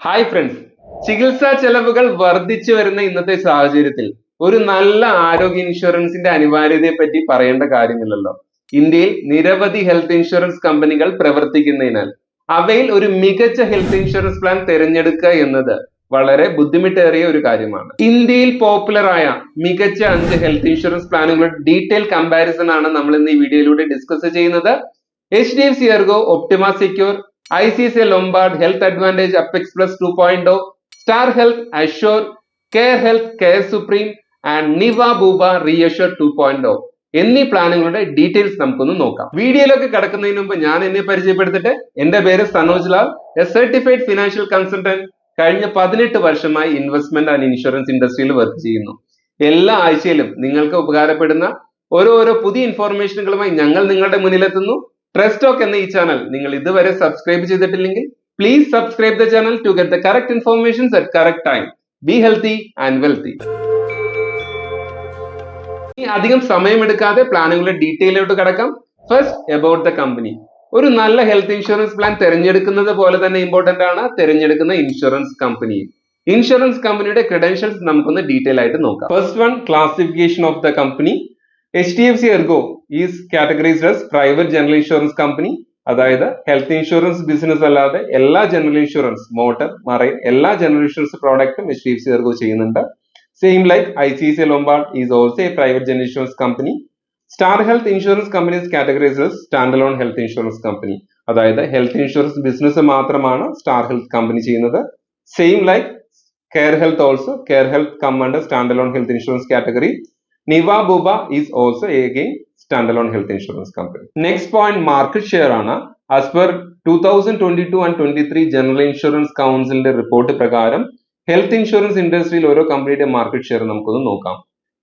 Hi friends ചികിത്സാ ചെലവുകൾ വർദ്ധിച്ചു വരുന്ന ഇന്നത്തെ സാഹചര്യത്തിൽ ഒരു നല്ല ആരോഗ്യ ഇൻഷുറൻസിന്റെ അനിവാര്യതയെ പറ്റി പറയേണ്ട കാര്യമില്ലല്ലോ. ഇന്ത്യയിൽ നിരവധി ഹെൽത്ത് ഇൻഷുറൻസ് കമ്പനികൾ പ്രവർത്തിക്കുന്നതിനാൽ അവയിൽ ഒരു മികച്ച ഹെൽത്ത് ഇൻഷുറൻസ് പ്ലാൻ തിരഞ്ഞെടുക്കുക എന്നത് വളരെ ബുദ്ധിമുട്ടേറിയ ഒരു കാര്യമാണ്. ഇന്ത്യയിൽ പോപ്പുലറായ മികച്ച അഞ്ച് ഹെൽത്ത് ഇൻഷുറൻസ് പ്ലാനുകളുടെ ഡീറ്റെയിൽ കമ്പാരിസൺ ആണ് നമ്മൾ ഇന്ന് ഈ വീഡിയോയിലൂടെ ഡിസ്കസ് ചെയ്യുന്നത്. H D F C ERGO Optima Secure I C C Lombard Health Advantage Apex Plus two point Star Health Assure Care Health Care Supreme and Niva Bupa ReAssure two point എന്നീ പ്ലാനുകളുടെ details നമുക്കൊന്ന് നോക്കാം. വീഡിയോയിലൊക്കെ കിടക്കുന്നതിന് മുമ്പ് ഞാൻ എന്നെ പരിചയപ്പെടുത്തിട്ട് എന്റെ പേര് Sanoj Lal a certified financial consultant കഴിഞ്ഞ പതിനെട്ട് വർഷമായി ഇൻവെസ്റ്റ്മെന്റ് ആൻഡ് ഇൻഷുറൻസ് ഇൻഡസ്ട്രിയിൽ വർക്ക് ചെയ്യുന്നു. എല്ലാ ആഴ്ചയിലും നിങ്ങൾക്ക് ഉപകാരപ്പെടുന്ന ഓരോരോ പുതിയ ഇൻഫോർമേഷനുകളുമായി ഞങ്ങൾ നിങ്ങളുടെ മുന്നിലെത്തുന്നു. ട്രസ്റ്റ് ടോക്ക് എന്ന ഈ ചാനൽ നിങ്ങൾ ഇതുവരെ സബ്സ്ക്രൈബ് ചെയ്തിട്ടില്ലെങ്കിൽ please subscribe the channel to get the correct informations at correct time be healthy and wealthy ഇനി അധികം സമയമെടുക്കാതെ പ്ലാനുകളുടെ ഡീറ്റെയിലോട്ട് കടക്കാം. ഫസ്റ്റ് അബൌട്ട് ദ കമ്പനി ഒരു നല്ല ഹെൽത്ത് ഇൻഷുറൻസ് പ്ലാൻ തിരഞ്ഞെടുക്കുന്നത് പോലെ തന്നെ ഇമ്പോർട്ടന്റ് ആണ്. തിരഞ്ഞെടുക്കുന്ന ഇൻഷുറൻസ് കമ്പനി ഇൻഷുറൻസ് കമ്പനിയുടെ ക്രെഡൻഷ്യൽസ് നമുക്കൊന്ന് ഡീറ്റെയിൽ ആയിട്ട് നോക്കാം. First one classification of the company C Ergo is categorised as private general insurance company അതായത് ഹെൽത്ത് ഇൻഷുറൻസ് ബിസിനസ് അല്ലാതെ എല്ലാ ജനറൽ ഇൻഷുറൻസ് മോട്ടർ മറൈൻ എല്ലാ general insurance പ്രോഡക്റ്റും H D F C Ergo ചെയ്യുന്നുണ്ട്. Same like I C C Lombard is also a private general insurance company star health insurance companies categorised standalone health insurance company അതായത് health insurance business മാത്രമാണ് star health company ചെയ്യുന്നത്. Same like care health also care health come under standalone health insurance category Niva Bupa is also again standalone health insurance company next point market share ആണ്. As per two thousand twenty two and twenty three general insurance കൗൺസിലിന്റെ report പ്രകാരം health insurance ഇൻഡസ്ട്രിയിൽ ഓരോ കമ്പനിയുടെ market share നമുക്കൊന്ന് നോക്കാം.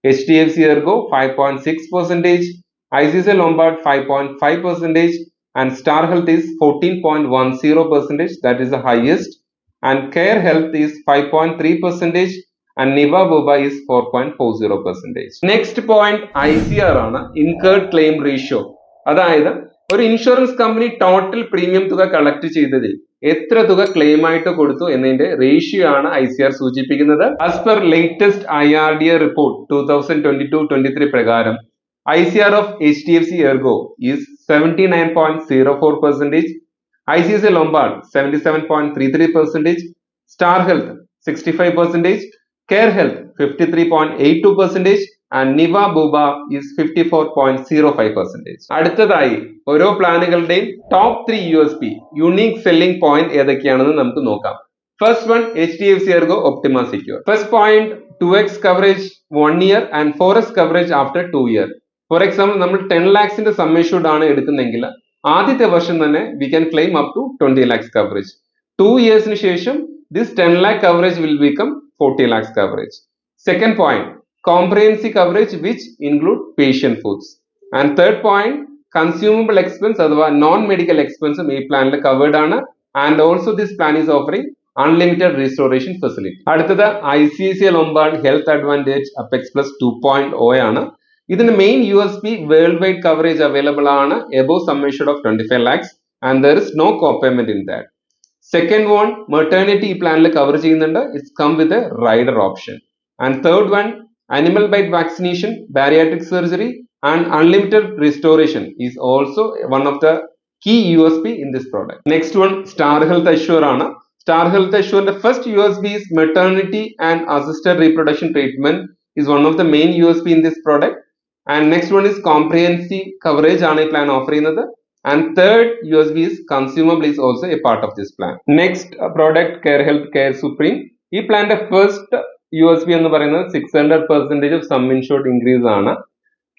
H D F C Ergo five point six percentage I C C Lombard five point five percentage and star health is fourteen point one zero percentage that is the highest and care health is five point three percentage and Niva Bupa is four point four zero percentage next point I C R ആണ്. Incurred claim ratio അതായത് ഒരു insurance company total premium തുക collect ചെയ്തതിൽ എത്ര തുക claim ആയിട്ട് കൊടുത്തു എന്നതിന്റെ റേഷ്യോ ആണ് ഐ സി ആർ സൂചിപ്പിക്കുന്നത്. As per latest I R D A report two thousand twenty two twenty three പ്രകാരം I C R of H D F C Ergo is seventy nine point zero four percentage I C S A Lombard seventy seven point three three percentage star health sixty five percentage care health fifty three point eight two percentage and Niva Bupa is fifty four point zero five percentage അടുത്തതായി ഓരോ പ്ലാനുകളുടെയും top three U S P unique selling point ഏതൊക്കെയാണെന്ന് നമുക്ക് നോക്കാം. First one H D F C Ergo Optima Secure first point two X coverage one year and four X coverage after two year for example നമ്മൾ ten ലാക്സിന്റെ sum assured ആണ് എടുക്കുന്നെങ്കിൽ ആദ്യത്തെ വർഷം തന്നെ we can claim up to twenty lakhs coverage two ഇയേഴ്സിന് ശേഷം this ten lakh coverage will become forty lakhs coverage second point comprehensive coverage which include patient foods and third point consumable expense അഥവാ non medical എക്സ്പെൻസും ഈ പ്ലാനിൽ covered ആണ്. And also this plan is offering unlimited restoration facility അടുത്തത് I C C Lombard health advantage apex plus two point O ആണ്. ഇതിന്റെ main U S P world wide coverage available ആണ്. Above sum assured of twenty five lakhs and there is no copayment in that second one maternity ഈ പ്ലാനിൽ cover ചെയ്യുന്നുണ്ട്. It's come with a rider option and third one animal bite vaccination bariatric surgery and unlimited restoration is also one of the key U S P in this product next one star health assure ആണ്. Star health അഷ്യൂറിന്റെ first U S P is maternity and assisted reproduction treatment is one of the main USP in this product. And next one is comprehensive coverage ആണ് ഈ plan offer ചെയ്യുന്നത്. And third, U S B is consumable is also a part of this plan next product care health ഈ പ്ലാന്റെ first U S B എന്ന് പറയുന്നത് six hundred percentage of sum insured increase ആണ്.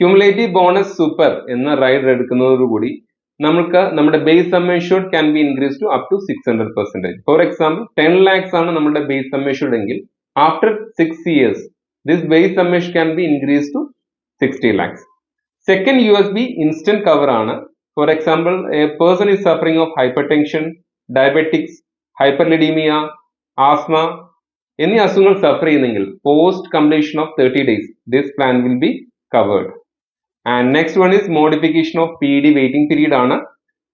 Cumulative bonus super എന്ന rider എടുക്കുന്നതോടുകൂടി നമുക്ക് നമ്മുടെ base sum insured can be increase to up to six hundred percentage for example ten lakhs ആണ് നമ്മുടെ base sum insured എങ്കിൽ after six years this base summation can be increased to 60 lakhs. Second USB instant cover ആണ്. For example a person is suffering of hypertension, diabetics, hyperlipidemia, asthma എന്നീ അസുഖങ്ങൾ suffer ചെയ്യുന്നെങ്കിൽ post completion of thirty days this plan will be covered and next one is modification of P D waiting period ആണ്.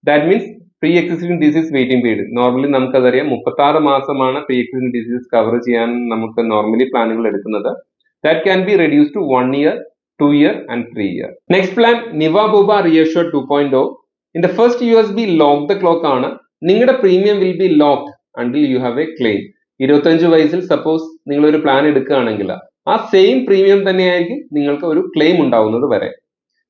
That means pre existing disease waiting period normally നമുക്കതറിയാം മുപ്പത്തി ആറ് മാസമാണ് pre existing disease cover ചെയ്യാൻ നമുക്ക് normally പ്ലാനുകൾ എടുക്കുന്നത്. That can be reduce to one year year next plan Niva Bupa ReAssure two point o in the first U S B lock the clock ആണ്. നിങ്ങളുടെ premium will be lock until you have a claim ഇരുപത്തഞ്ച് വയസ്സിൽ suppose നിങ്ങൾ ഒരു plan എടുക്കുകയാണെങ്കിൽ ആ same premium തന്നെയായിരിക്കും നിങ്ങൾക്ക് ഒരു ക്ലെയിം ഉണ്ടാവുന്നത് വരെ.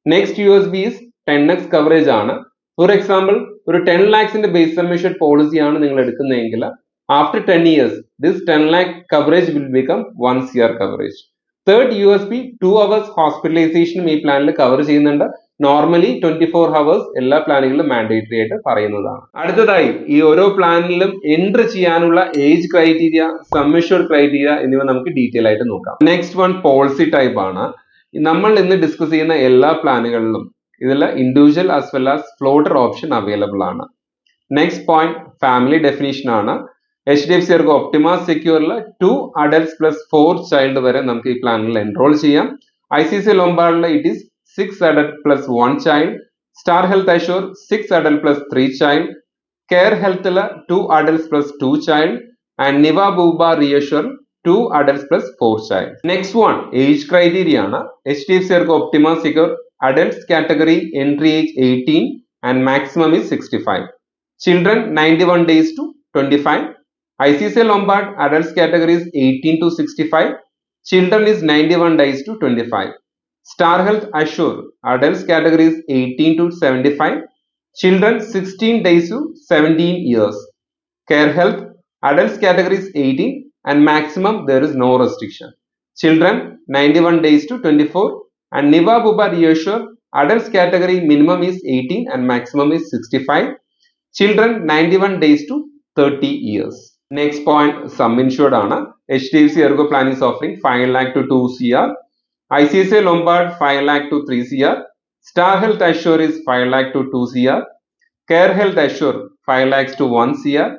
Next U S B is ten X coverage ആണ്. ഫോർ എക്സാമ്പിൾ ഒരു ടെൻ ലാക്സിന്റെ ബേസ് സബ്മിഷഡ് പോളിസിയാണ് നിങ്ങൾ എടുക്കുന്നതെങ്കിൽ after ten years this ten lakh coverage will become one year coverage third U S P two hours ഹോസ്പിറ്റലൈസേഷനും ഈ പ്ലാനിൽ cover ചെയ്യുന്നുണ്ട്. Normally twenty four hours എല്ലാ പ്ലാനുകളിലും മാൻഡേറ്ററി ആയിട്ട് പറയുന്നതാണ്. അടുത്തതായി ഈ ഓരോ പ്ലാനിലും എൻട്രി ചെയ്യാനുള്ള age criteria sum insured criteria എന്നിവ നമുക്ക് ഡീറ്റെയിൽ ആയിട്ട് നോക്കാം. നെക്സ്റ്റ് വൺ പോളിസി ടൈപ്പ് ആണ്. നമ്മൾ ഇന്ന് ഡിസ്കസ് ചെയ്യുന്ന എല്ലാ പ്ലാനുകളിലും ഇതിൽ individual as well as floater option available ആണ്. നെക്സ്റ്റ് പോയിന്റ് ഫാമിലി ഡെഫിനേഷൻ ആണ്. H D F C ERGO Optima സെക്യൂറിൽ two adults plus four child വരെ നമുക്ക് ഈ പ്ലാനിൽ എൻറോൾ ചെയ്യാം. I C C ലൊമ്പാർഡിൽ it is six adult plus one child Star Health Assure six adult plus three child Care ഹെൽത്തിൽ two adults plus two child and Niva Bupa ReAssure two adults plus four child next one age criteria ആണ്. H D F C ERGO Optima Secure adults category entry age eighteen and maximum 18 and maximum is 65 children 91 days to 25 icc lombard adults category is 18 to 65 children is 91 days to 25 star health assure adults category is 18 to 75 children 16 days to 17 years. Care health adults category is 18 and maximum there is no restriction. Children 91 days to 24 and Niva Buba reassure adults category minimum is 18 and maximum is 65 children 91 days to 30 years next point sum insured ആണ്. HDFC Ergo plan is offering 5 lakh to 2 CR lakh Lombard 5 lakh to 3 CR Star Health Assure is 5 lakh to 2 CR Care Health Assure 5 lakhs to 1 CR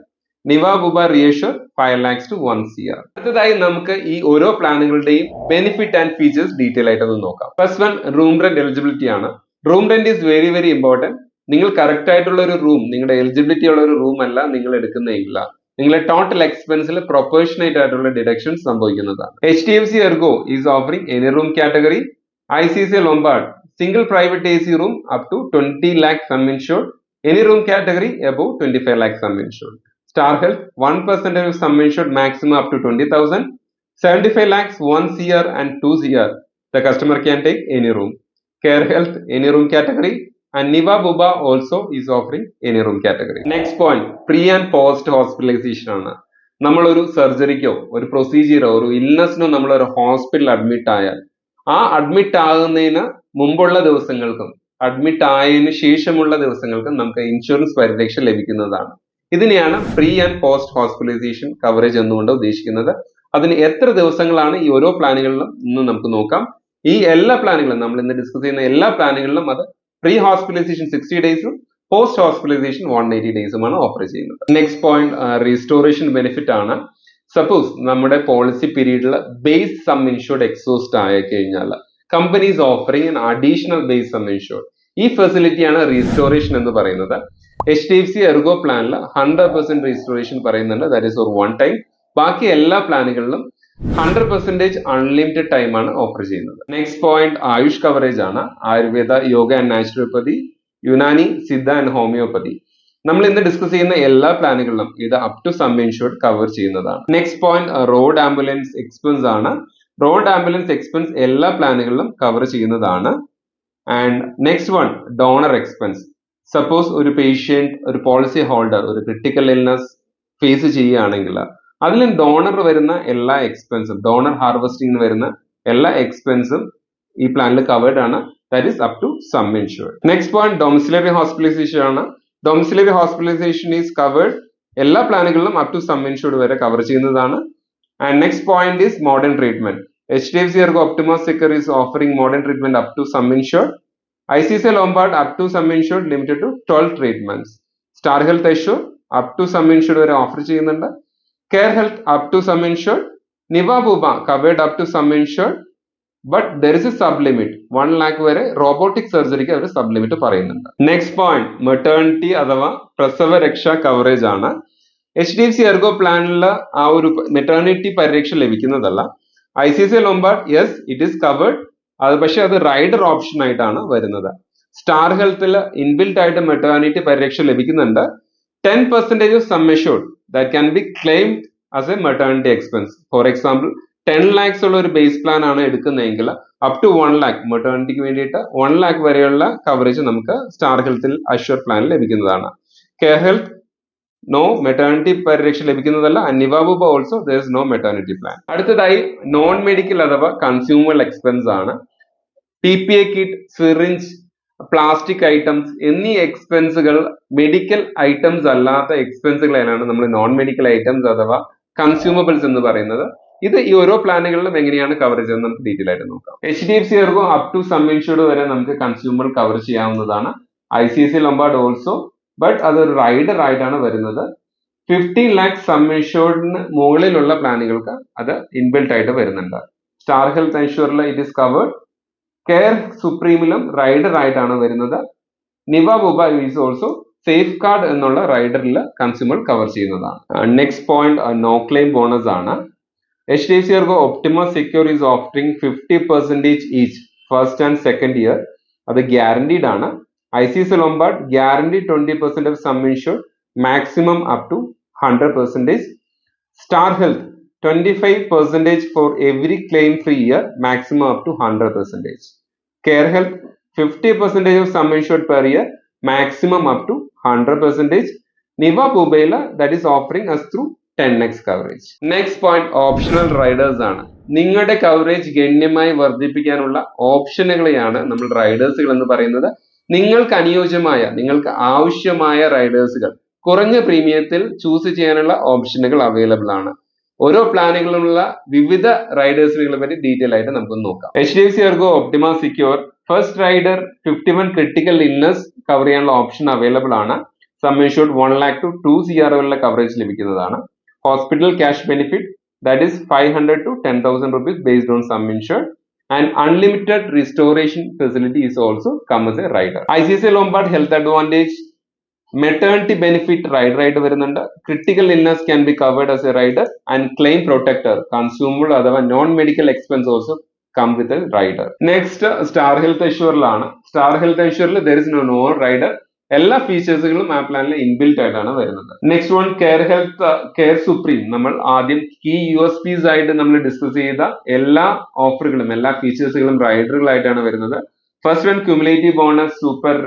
Niva Bupa ReAssure five lakhs to one C R അടുത്തതായി നമുക്ക് ഈ ഓരോ പ്ലാനുകളുടെയും benefit and features detail ആയിട്ട് ഒന്ന് നോക്കാം. First one room rent eligibility ആണ്. Room rent is very very important നിങ്ങൾ കറക്റ്റ് ആയിട്ടുള്ള ഒരു റൂം നിങ്ങളുടെ എലിജിബിലിറ്റി ഉള്ള ഒരു റൂം അല്ല നിങ്ങൾ എടുക്കുന്നില്ല നിങ്ങളെ ടോട്ടൽ എക്സ്പെൻസിൽ പ്രൊപ്പോർഷനേറ്റ് ആയിട്ടുള്ള ഡിഡക്ഷൻ സംഭവിക്കുന്നതാണ്. H D F C ERGO is offering any room category I C C Lombard single private A C room up to twenty lakh sum insured any room category above twenty five lakh sum Star Health Health, 1% insured maximum up to twenty thousand 20,000. 75 lakhs, 1 CR and 2 year the customer can take any room Care Health any room category. And Niva Buba also is offering any room category. Next point, pre and post hospitalization ആണ്. ഒരു സർജറിക്കോ ഒരു പ്രൊസീജിയറോ ഒരു ഇൽനെസ്സിനോ ഒരു ഹോസ്പിറ്റലിൽ admit ആയാൽ ആ admit ആകുന്നതിന് മുമ്പുള്ള ദിവസങ്ങൾക്കും അഡ്മിറ്റ് ആയതിനു ശേഷമുള്ള ദിവസങ്ങൾക്കും നമുക്ക് ഇൻഷുറൻസ് പരിരക്ഷ ലഭിക്കുന്നതാണ്. ഇതിനെയാണ് pre and post hospitalisation coverage എന്നുകൊണ്ട് ഉദ്ദേശിക്കുന്നത്. അതിന് എത്ര ദിവസങ്ങളാണ് ഈ ഓരോ പ്ലാനുകളിലും ഇന്ന് നമുക്ക് നോക്കാം. ഈ എല്ലാ പ്ലാനുകളും നമ്മൾ ഇന്ന് ഡിസ്കസ് ചെയ്യുന്ന എല്ലാ പ്ലാനുകളിലും അത് പ്രീ ഹോസ്പിറ്റലൈസേഷൻ സിക്സ്റ്റി ഡേയ്സും പോസ്റ്റ് ഹോസ്പിറ്റലൈസേഷൻ വൺ എയ്റ്റി ഡേയ്സുമാണ് ഓഫർ ചെയ്യുന്നത് നെക്സ്റ്റ് പോയിന്റ് റീസ്റ്റോറേഷൻ ബെനിഫിറ്റ് ആണ്. സപ്പോസ് നമ്മുടെ പോളിസി പീരീഡിൽ ബേസ് സം ഇൻഷുർഡ് എക്സോസ്റ്റ് ആയി കഴിഞ്ഞാൽ companies offering an additional base sum insured ഈ ഫെസിലിറ്റിയാണ് റീസ്റ്റോറേഷൻ എന്ന് പറയുന്നത്. H D F C ERGO പ്ലാനിൽ ഹൺഡ്രഡ് പെർസെന്റ് റീസ്റ്റോറേഷൻ പറയുന്നുണ്ട്. That is or one time ബാക്കി എല്ലാ പ്ലാനുകളിലും ഹൺഡ്രഡ് പെർസെന്റേജ് അൺലിമിറ്റഡ് ടൈം ആണ് ഓഫർ ചെയ്യുന്നത്. നെക്സ്റ്റ് പോയിന്റ് ആയുഷ് കവറേജ് ആണ്. Ayurveda yoga and naturopathy Unani Siddha and homoeopathy നമ്മൾ ഇന്ന് ഡിസ്കസ് ചെയ്യുന്ന എല്ലാ പ്ലാനുകളിലും ഇത് up to sum insured cover ചെയ്യുന്നതാണ്. Next point road ambulance expense ആണ്. റോഡ് ആംബുലൻസ് എക്സ്പെൻസ് എല്ലാ പ്ലാനുകളിലും കവർ ചെയ്യുന്നതാണ്. And next one donor expense suppose ഒരു പേഷ്യന്റ് ഒരു പോളിസി ഹോൾഡർ ഒരു ക്രിട്ടിക്കൽ ഇൽനസ് ഫേസ് ചെയ്യുകയാണെങ്കിൽ അതിൽ ഡോണർ വരുന്ന എല്ലാ എക്സ്പെൻസും ഡോണർ ഹാർവെസ്റ്റിംഗ് വരുന്ന എല്ലാ എക്സ്പെൻസും ഈ പ്ലാനിൽ കവേർഡ് ആണ്. That is up to sum insured next point domiciliary hospitalisation ആണ്. ഡൊമിസിലറി ഹോസ്പിറ്റലൈസേഷൻ ഈസ് കവേർഡ് എല്ലാ പ്ലാനുകളിലും അപ് ടു സം ഇൻഷുർഡ് വരെ കവർ ചെയ്യുന്നതാണ്. And next point is modern treatment H D F C ERGO Optima Secure is offering modern treatment up to sum insured C Lombard up to sum insured limited to 12 treatments. Star Health Assure up to sum insured വരെ offer ചെയ്യുന്നുണ്ട്. Care Health up to sum insured Niva Bupa covered up to sum insured but there is a sub limit one lakh വരെ robotic സർജറിക്ക് അവർ sub limit പറയുന്നുണ്ട്. Next point maternity അഥവാ പ്രസവ രക്ഷാ coverage ആണ്. H D F C ERGO പ്ലാനിലുള്ള ആ ഒരു മെറ്റേണിറ്റി പരിരക്ഷ ലഭിക്കുന്നതല്ല. I C C Lombard yes it is covered അത് പക്ഷെ അത് റൈഡർ ഓപ്ഷൻ ആയിട്ടാണ് വരുന്നത്. സ്റ്റാർ ഹെൽത്തിൽ ഇൻബിൽറ്റ് ആയിട്ട് മെറ്റേണിറ്റി പരിരക്ഷ ലഭിക്കുന്നുണ്ട്. Ten percentage of sum insured that can be claimed as a maternity expense for example ten lakhs ഉള്ള ഒരു ബേസ് പ്ലാൻ ആണ് എടുക്കുന്നതെങ്കിൽ അപ് ടു വൺ ലാക്ക് മെറ്റേണിറ്റിക്ക് വേണ്ടിയിട്ട് വൺ ലാക്ക് വരെയുള്ള കവറേജ് നമുക്ക് സ്റ്റാർ ഹെൽത്തിൽ അഷ്വർ പ്ലാൻ ലഭിക്കുന്നതാണ്. കെയർ ഹെൽത്ത് നോ മെറ്റേണിറ്റി പരിരക്ഷ ലഭിക്കുന്നതല്ല. Niva Bupa also there is no maternity plan അടുത്തതായി നോൺ മെഡിക്കൽ അഥവാ കൺസ്യൂമർ എക്സ്പെൻസ് ആണ്. P P E kit syringe plastic items എന്നീ എക്സ്പെൻസുകൾ മെഡിക്കൽ ഐറ്റംസ് അല്ലാത്ത എക്സ്പെൻസുകളാണ് നമ്മൾ നോൺ മെഡിക്കൽ ഐറ്റംസ് അഥവാ കൺസ്യൂമബിൾസ് എന്ന് പറയുന്നത്. ഇത് ഈ ഓരോ പ്ലാനുകളിലും എങ്ങനെയാണ് കവർ ചെയ്യുന്നത് നമുക്ക് ഡീറ്റെയിൽ ആയിട്ട് നോക്കാം. H D F C ERGO up to sum insured വരെ നമുക്ക് കൺസ്യൂമർ കവർ ചെയ്യാവുന്നതാണ്. I C C Lombard also but അതൊരു റൈഡർ ആയിട്ടാണ് വരുന്നത്. ഫിഫ്റ്റീൻ ലാക്ക് സം ഇൻഷുർഡിന് മുകളിലുള്ള പ്ലാനുകൾക്ക് അത് ഇൻബിൽട്ട് ആയിട്ട് വരുന്നുണ്ട്. സ്റ്റാർ ഹെൽത്ത് ഇൻഷുറിൽ ഇറ്റ് ഇസ് കവേർഡ് കെയർ സുപ്രീമിലും റൈഡർ ആയിട്ടാണ് വരുന്നത്. Niva Bupa is also Safeguard എന്നുള്ള റൈഡറിൽ കൺസ്യൂമർ കവർ ചെയ്യുന്നതാണ്. Next point no claim bonus ആണ്. H D C ERGO Optima Secure is offering fifty percentage each first and second year അത് guaranteed ആണ്. I C C Lombard guarantee twenty percent of sum insure maximum up to hundred percentage Star Health twenty five percentage for every claim free year maximum up to hundred percentage Care Health fifty percentage of sum insured per year maximum up to hundred percentage Niva ബുബൈല that is offering us through ten X coverage next point optional riders ആണ്. നിങ്ങളുടെ coverage ഗണ്യമായി വർദ്ധിപ്പിക്കാനുള്ള ഓപ്ഷനുകളെയാണ് നമ്മൾ റൈഡേഴ്സുകൾ എന്ന് പറയുന്നത്. നിങ്ങൾക്ക് അനുയോജ്യമായ നിങ്ങൾക്ക് ആവശ്യമായ റൈഡേഴ്സുകൾ കുറഞ്ഞ പ്രീമിയത്തിൽ ചൂസ് ചെയ്യാനുള്ള ഓപ്ഷനുകൾ അവൈലബിൾ ആണ്. ഓരോ പ്ലാനുകളിലുള്ള വിവിധ റൈഡേഴ്സുകളെ പറ്റി ഡീറ്റെയിൽ ആയിട്ട് നമുക്ക് നോക്കാം. H D F C ERGO Optima Secure first rider fifty one critical illness cover ചെയ്യാനുള്ള ഓപ്ഷൻ അവൈലബിൾ ആണ്. Sum insured one lakh to two C വരെയുള്ള കവറേജ് ലഭിക്കുന്നതാണ്. Hospital cash benefit that is five hundred to ten 500 rupees 10,000 on sum on and unlimited restoration facility is also comes a rider I C C Lombard Health Advantage maternity benefit rider ആയിട്ട് വരുന്നുണ്ട്. Critical illness can be covered as a rider and claim protector consumable അഥവാ non medical expense also come with rider next Star Health ഇൻഷുറിലാണ് Star Health ഇൻഷുറിൽ there is no no rider എല്ലാ ഫീച്ചേഴ്സുകളും ആ പ്ലാനിൽ inbuilt ആയിട്ടാണ് വരുന്നത്. Next one Care Health Care Supreme നമ്മൾ ആദ്യം key U S Ps ആയിട്ട് നമ്മൾ ഡിസ്കസ് ചെയ്ത എല്ലാ ഓഫറുകളും എല്ലാ ഫീച്ചേഴ്സുകളും റൈഡറുകളായിട്ടാണ് വരുന്നത്. First one cumulative bonus super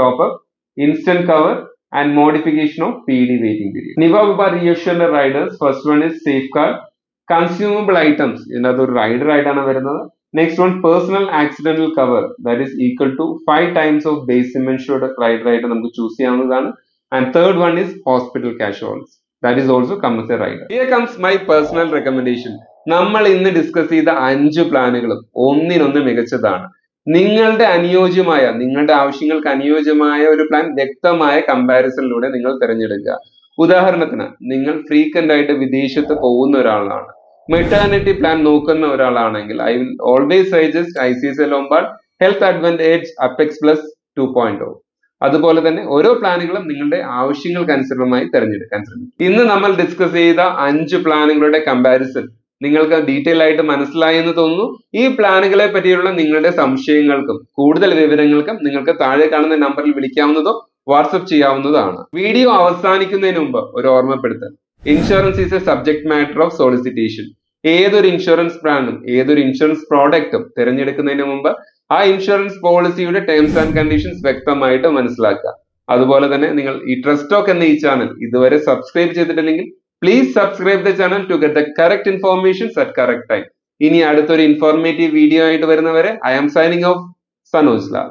top instant cover P D waiting period Niva Bupa റിയഷന്റെ riders first one is Safeguard consumable items ഇതിനകത്ത് ഒരു റൈഡർ ആയിട്ടാണ് വരുന്നത്. Next one personal accidental cover that is equal to five times of base insured rider ആയിട്ട് നമുക്ക് choose ചെയ്യാവുന്നതാണ്. And third one is hospital casuals that is also comes a rider here comes my personal recommendation നമ്മൾ ഇന്ന് discuss ചെയ്ത അഞ്ച് പ്ലാനുകളും ഒന്നിനൊന്ന് മികച്ചതാണ്. നിങ്ങളുടെ അനുയോജ്യമായ നിങ്ങളുടെ ആവശ്യങ്ങൾക്ക് അനുയോജ്യമായ ഒരു പ്ലാൻ വ്യക്തമായ കമ്പാരിസണിലൂടെ നിങ്ങൾ തിരഞ്ഞെടുക്കുക. ഉദാഹരണത്തിന് നിങ്ങൾ ഫ്രീക്വന്റ് ആയിട്ട് വിദേശത്ത് പോകുന്ന ഒരാളാണ്. മെറ്റേണിറ്റി പ്ലാൻ നോക്കുന്ന ഒരാളാണെങ്കിൽ I will always suggest I C C Lombard Health Advantage Apex Plus two point അതുപോലെ തന്നെ ഓരോ പ്ലാനുകളും നിങ്ങളുടെ ആവശ്യങ്ങൾക്കനുസൃതമായി തിരഞ്ഞെടുക്കാൻ ശ്രമിക്കും ഇന്ന് നമ്മൾ ഡിസ്കസ് ചെയ്ത അഞ്ച് പ്ലാനുകളുടെ കമ്പാരിസൺ നിങ്ങൾക്ക് ഡീറ്റെയിൽ ആയിട്ട് മനസ്സിലായി എന്ന് തോന്നുന്നു. ഈ പ്ലാനുകളെ പറ്റിയുള്ള നിങ്ങളുടെ സംശയങ്ങൾക്കും കൂടുതൽ വിവരങ്ങൾക്കും നിങ്ങൾക്ക് താഴെ കാണുന്ന നമ്പറിൽ വിളിക്കാവുന്നതോ വാട്സപ്പ് ചെയ്യാവുന്നതാണ് വീഡിയോ അവസാനിക്കുന്നതിന് മുമ്പ് ഒരു ഓർമ്മപ്പെടുത്തൽ. Insurance is a subject matter of solicitation ഏതൊരു ഇൻഷുറൻസ് പ്ലാനും ഏതൊരു ഇൻഷുറൻസ് പ്രോഡക്റ്റും തിരഞ്ഞെടുക്കുന്നതിന് മുമ്പ് ആ ഇൻഷുറൻസ് പോളിസിയുടെ ടേംസ് ആൻഡ് കണ്ടീഷൻസ് വ്യക്തമായിട്ട് മനസ്സിലാക്കുക. അതുപോലെ തന്നെ നിങ്ങൾ ഈ ട്രസ്റ്റോക്ക് എന്ന ഈ ചാനൽ ഇതുവരെ സബ്സ്ക്രൈബ് ചെയ്തിട്ടില്ലെങ്കിൽ please subscribe the channel to get the correct informations at correct time ഇനി അടുത്തൊരു ഇൻഫോർമേറ്റീവ് വീഡിയോ ആയിട്ട് വരുന്നവരെ I am signing off Sanoj Lal